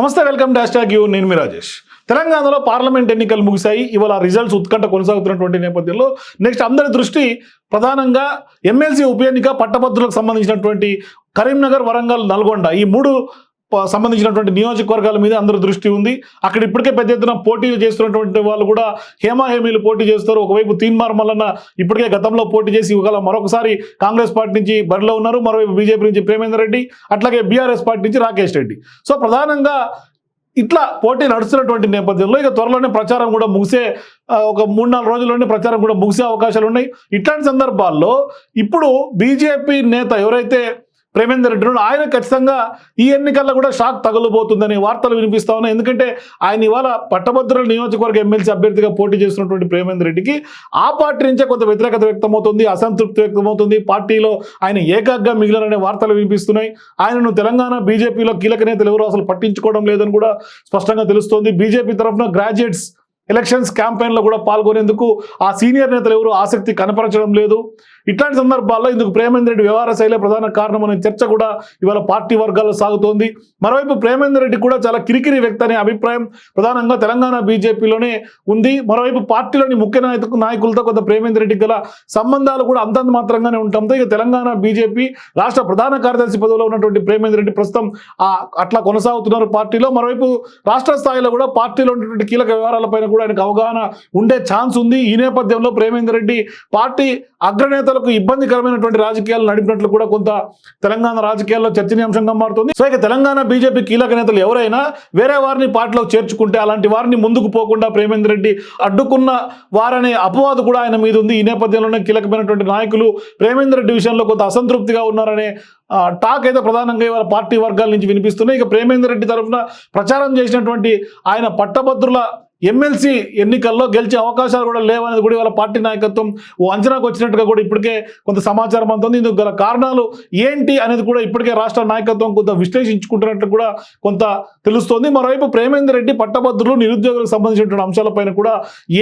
నమస్తే welcome dash tag you. నేను మీ రాజేష్. తెలంగాణలో పార్లమెంట్ ఎన్నికలు ముగిశాయి. ఇవాళ రిజల్ట్స్ ఉత్కంఠ కొనసాగుతున్నటువంటి నేపథ్యంలో నెక్స్ట్ అందరి దృష్టి ప్రధానంగా ఎమ్మెల్సీ ఉప ఎన్నిక పట్టభద్రులకు సంబంధించినటువంటి కరీంనగర్ వరంగల్ నల్గొండ ఈ మూడు సంబంధించినటువంటి నియోజకవర్గాల మీద అందరి దృష్టి ఉంది. అక్కడ ఇప్పటికే పెద్ద ఎత్తున పోటీ చేస్తున్నటువంటి వాళ్ళు కూడా హేమాహేమీలు పోటీ చేస్తారు. ఒకవైపు తీన్మార్ మల్లన్న ఇప్పటికే గతంలో పోటీ చేసి ఒకవేళ మరొకసారి కాంగ్రెస్ పార్టీ నుంచి బరిలో ఉన్నారు. మరోవైపు బీజేపీ నుంచి ప్రేమేందర్ రెడ్డి అట్లాగే బీఆర్ఎస్ పార్టీ నుంచి రాకేష్ రెడ్డి. సో ప్రధానంగా ఇట్లా పోటీ నడుస్తున్నటువంటి నేపథ్యంలో ఇక త్వరలోనే ప్రచారం కూడా ముగిసే ఒక మూడు నాలుగు రోజుల్లోనే ప్రచారం కూడా ముగిసే అవకాశాలు ఉన్నాయి. ఇట్లాంటి సందర్భాల్లో ఇప్పుడు బీజేపీ నేత ఎవరైతే ప్రేమేందర్ రెడ్డి ఉన్నాడో ఆయన ఖచ్చితంగా ఈ ఎన్నికల్లో కూడా షాక్ తగలబోతుందనే వార్తలు వినిపిస్తా ఉన్నాయి. ఎందుకంటే ఆయన ఇవాళ పట్టభద్రుల నియోజకవర్గ ఎమ్మెల్సీ అభ్యర్థిగా పోటీ చేస్తున్నటువంటి ప్రేమేందర్ రెడ్డికి ఆ పార్టీ నుంచే కొంత వ్యతిరేకత వ్యక్తమవుతుంది అసంతృప్తి వ్యక్తమవుతుంది. పార్టీలో ఆయన ఏకాగ్గా మిగిలిననే వార్తలు వినిపిస్తున్నాయి. ఆయనను తెలంగాణ బీజేపీలో కీలక నేతలు ఎవరు అసలు పట్టించుకోవడం లేదని కూడా స్పష్టంగా తెలుస్తోంది. బీజేపీ తరఫున గ్రాడ్యుయేట్స్ ఎలక్షన్స్ క్యాంపెయిన్లో కూడా పాల్గొనేందుకు ఆ సీనియర్ నేతలు ఎవరు ఆసక్తి కనపరచడం లేదు. ఇట్లాంటి సందర్భాల్లో ఇందుకు ప్రేమేందర్ రెడ్డి వ్యవహార శైలే ప్రధాన కారణం అనే చర్చ కూడా ఇవాళ పార్టీ వర్గాల్లో సాగుతోంది. మరోవైపు ప్రేమేందర్ రెడ్డి కూడా చాలా కిరికిరి వ్యక్తి అనే అభిప్రాయం ప్రధానంగా తెలంగాణ బీజేపీలోనే ఉంది. మరోవైపు పార్టీలోని ముఖ్య నాయకు నాయకులతో కొంత ప్రేమేందర్ రెడ్డికి గల సంబంధాలు కూడా అంతంత మాత్రంగానే ఉండటంతో ఇక తెలంగాణ బీజేపీ రాష్ట్ర ప్రధాన కార్యదర్శి పదవిలో ఉన్నటువంటి ప్రేమేందర్ రెడ్డి ప్రస్తుతం అట్లా కొనసాగుతున్నారు పార్టీలో. మరోవైపు రాష్ట్ర స్థాయిలో కూడా పార్టీలో ఉన్నటువంటి కీలక వ్యవహారాలపైన కూడా ఆయనకు అవగాహన ఉండే ఛాన్స్ ఉంది. ఈ నేపథ్యంలో ప్రేమేందర్ రెడ్డి పార్టీ అగ్రనేత అగ్రనేతలకు ఇబ్బందికరమైనటువంటి రాజకీయాలు నడిపినట్లు కూడా కొంత తెలంగాణ రాజకీయాల్లో చర్చనీయాంశంగా మారుతుంది. సో ఇక తెలంగాణ బీజేపీ కీలక నేతలు ఎవరైనా వేరే వారిని పార్టీలో చేర్చుకుంటే అలాంటి వారిని ముందుకు పోకుండా ప్రేమేందర్ రెడ్డి అడ్డుకున్న వారనే అపవాదు కూడా ఆయన మీద ఉంది. ఈ నేపథ్యంలోనే కీలకమైనటువంటి నాయకులు ప్రేమేందర్ రెడ్డి విషయంలో కొంత అసంతృప్తిగా ఉన్నారనే టాక్ అయితే ప్రధానంగా ఇవాళ పార్టీ వర్గాల నుంచి వినిపిస్తున్నాయి. ఇక ప్రేమేందర్ రెడ్డి తరఫున ప్రచారం చేసినటువంటి ఆయన పట్టభద్రుల ఎమ్మెల్సీ ఎన్నికల్లో గెలిచే అవకాశాలు కూడా లేవనేది కూడా ఇవాళ పార్టీ నాయకత్వం ఓ అంచనాకు వచ్చినట్టుగా కూడా ఇప్పటికే కొంత సమాచారం అందుతుంది. ఇందుకు గల కారణాలు ఏంటి అనేది కూడా ఇప్పటికే రాష్ట్ర నాయకత్వం కొంత విశ్లేషించుకుంటున్నట్టు కూడా కొంత తెలుస్తోంది. మరోవైపు ప్రేమేందర్ రెడ్డి పట్టభద్రులు నిరుద్యోగులకు సంబంధించినటువంటి అంశాలపైన కూడా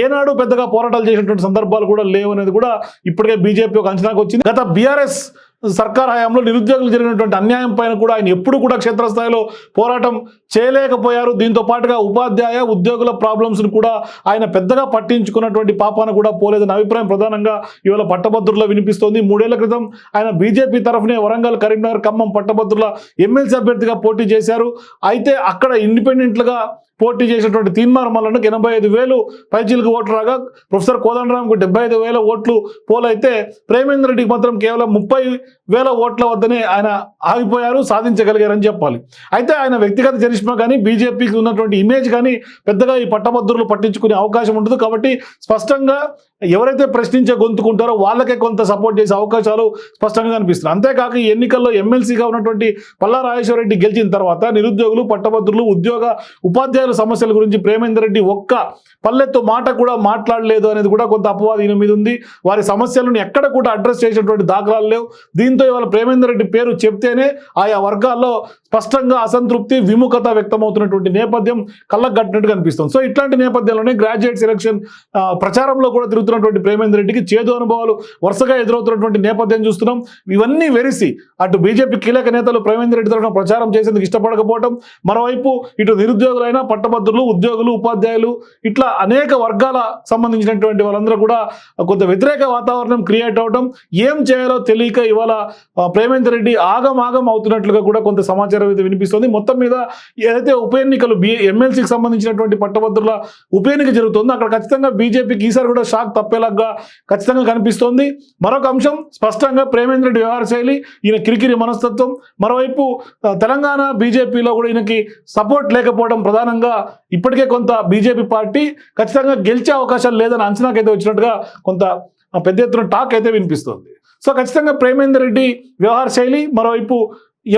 ఏనాడు పెద్దగా పోరాటాలు చేసినటువంటి సందర్భాలు కూడా లేవు అనేది కూడా ఇప్పటికే బీజేపీ ఒక అంచనాకు వచ్చింది. గత బీఆర్ఎస్ సర్కార్ హయాంలో నిరుద్యోగులు జరిగినటువంటి అన్యాయం పైన కూడా ఆయన ఎప్పుడు కూడా క్షేత్రస్థాయిలో పోరాటం చేయలేకపోయారు. దీంతో పాటుగా ఉపాధ్యాయ ఉద్యోగుల ప్రాబ్లమ్స్ను కూడా ఆయన పెద్దగా పట్టించుకున్నటువంటి పాపాన కూడా పోలేదన్న అభిప్రాయం ప్రధానంగా ఇవాళ పట్టభద్రుల్లో వినిపిస్తోంది. మూడేళ్ళ క్రితం ఆయన బీజేపీ తరఫునే వరంగల్ కరీంనగర్ ఖమ్మం పట్టభద్రుల ఎమ్మెల్సీ అభ్యర్థిగా పోటీ చేశారు. అయితే అక్కడ ఇండిపెండెంట్లుగా పోటీ చేసినటువంటి తీన్మార్ మల్లన్నకు ఎనభై ఐదు వేలు పైచీలకు ఓట్లు రాగా ప్రొఫెసర్ కోదండరాంకు డెబ్బై ఐదు వేల ఓట్లు పోలైతే ప్రేమేంద్ర రెడ్డికి మాత్రం కేవలం ముప్పై వేల ఓట్ల వద్దనే ఆయన ఆగిపోయారు సాధించగలిగారని చెప్పాలి. అయితే ఆయన వ్యక్తిగత చరిష్మా కానీ బీజేపీకి ఉన్నటువంటి ఇమేజ్ కానీ పెద్దగా ఈ పట్టభద్రులు పట్టించుకునే అవకాశం ఉండదు. కాబట్టి స్పష్టంగా ఎవరైతే ప్రశ్నించే గొంతుకుంటారో వాళ్ళకే కొంత సపోర్ట్ చేసే అవకాశాలు స్పష్టంగా కనిపిస్తున్నాయి. అంతేకాక ఈ ఎన్నికల్లో ఎమ్మెల్సీగా ఉన్నటువంటి పల్లా రెడ్డి గెలిచిన తర్వాత నిరుద్యోగులు పట్టభద్రులు ఉద్యోగ ఉపాధ్యాయులు సమస్యల గురించి ప్రేమేందర్ రెడ్డి ఒక్క పల్లెత్తు మాట కూడా మాట్లాడలేదు అనేది కూడా కొంత అపవాదం ఈయన మీద ఉంది. వారి సమస్యలను ఎక్కడ కూడా అడ్రస్ చేసినటువంటి దాఖలాలు లేవు. దీంతో ఇవాళ ప్రేమేందర్ రెడ్డి పేరు చెప్తేనే ఆయా వర్గాల్లో స్పష్టంగా అసంతృప్తి విముఖత వ్యక్తమవుతున్నటువంటి నేపథ్యం కళ్ళగట్టినట్టు కనిపిస్తుంది సో ఇట్లాంటి నేపథ్యంలోనే గ్రాడ్యుయేట్ సెలక్షన్ ప్రచారంలో కూడా తిరుగుతున్నటువంటి ప్రేమేందర్ రెడ్డికి చేదు అనుభవాలు వరుసగా ఎదురవుతున్నటువంటి నేపథ్యం చూస్తున్నాం. ఇవన్నీ వెరిసి అటు బీజేపీ కీలక నేతలు ప్రేమేందర్ రెడ్డి తరఫున ప్రచారం చేసేందుకు ఇష్టపడకపోవడం మరోవైపు ఇటు నిరుద్యోగులైనా పట్టభద్రులు ఉద్యోగులు ఉపాధ్యాయులు ఇట్లా అనేక వర్గాల సంబంధించినటువంటి వాళ్ళందరూ కూడా కొంత వ్యతిరేక వాతావరణం క్రియేట్ అవడం ఏం చేయాలో తెలియక ఇవాళ ప్రేమేందర్ రెడ్డి ఆగమాగం అవుతున్నట్లుగా కూడా కొంత సమాచారం అయితే వినిపిస్తుంది. మొత్తం మీద ఏదైతే ఉప ఎన్నికలు బి ఎమ్మెల్సీకి సంబంధించినటువంటి పట్టభద్రుల ఉప ఎన్నిక జరుగుతుందో అక్కడ ఖచ్చితంగా బీజేపీకి ఈసారి కూడా షాక్ తప్పేలాగా ఖచ్చితంగా కనిపిస్తోంది. మరొక అంశం స్పష్టంగా ప్రేమేంద్ర రెడ్డి వ్యవహార శైలి ఈయన కిరికిరి మనస్తత్వం. మరోవైపు తెలంగాణ బీజేపీలో కూడా ఈయనకి సపోర్ట్ లేకపోవడం ప్రధానంగా ఇప్పటికే కొంత బీజేపీ పార్టీ ఖచ్చితంగా గెలిచే అవకాశాలు లేదని అంచనాకైతే వచ్చినట్టుగా కొంత పెద్ద ఎత్తున టాక్ అయితే వినిపిస్తుంది. సో ఖచ్చితంగా ప్రేమేందర్ రెడ్డి వ్యవహార శైలి మరోవైపు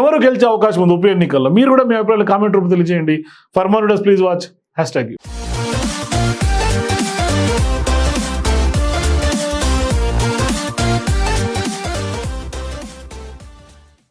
ఎవరు గెలిచే అవకాశం ఉంది ఉప ఎన్నికల్లో? మీరు కూడా మీ అభిప్రాయాలు కామెంట్ రూపంలో తెలియజేయండి. For more please watch hashtag